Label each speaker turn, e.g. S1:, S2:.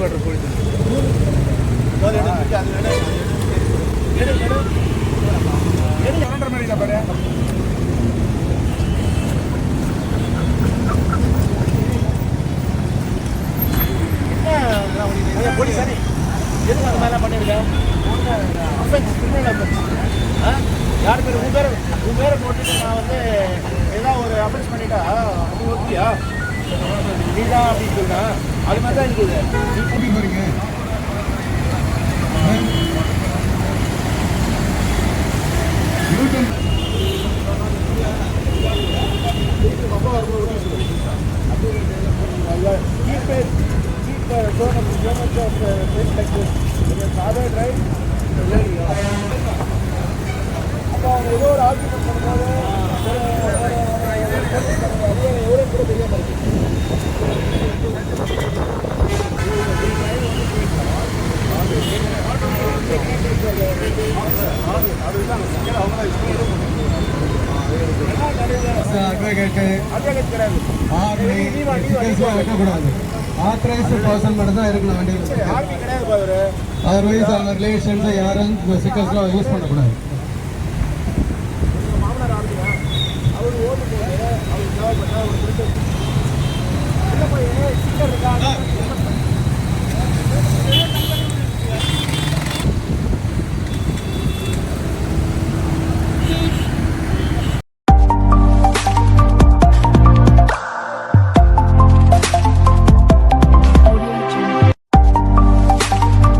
S1: Water எதுக்கு யார் பேர் உன் பேர் உன் பேரை போட்டுட்டு நான் வந்து ஏதாவது ஒரு அஃபென்ஸ் பண்ணிட்டா அது ஓகேயா நீ தான் அப்படின்னு சொன்னா அது மாதிரி தான் இருக்குது
S2: போறீங்க
S1: of. When your father died,
S2: advocate
S1: அதே கிடையாது
S2: ஆர்மி டிஃபென்ஸ்லாம் வைக்கக்கூடாது ஆத்தரைஸ்டு பர்சன் மட்டும் தான் இருக்கணும் வண்டியில்
S1: ஆர்மி கிடையாது
S2: அதர்வைஸ் அவங்க ரிலேஷன்ஸ் யாரும் சிக்கல்ஸ்லாம் யூஸ் பண்ணக்கூடாது.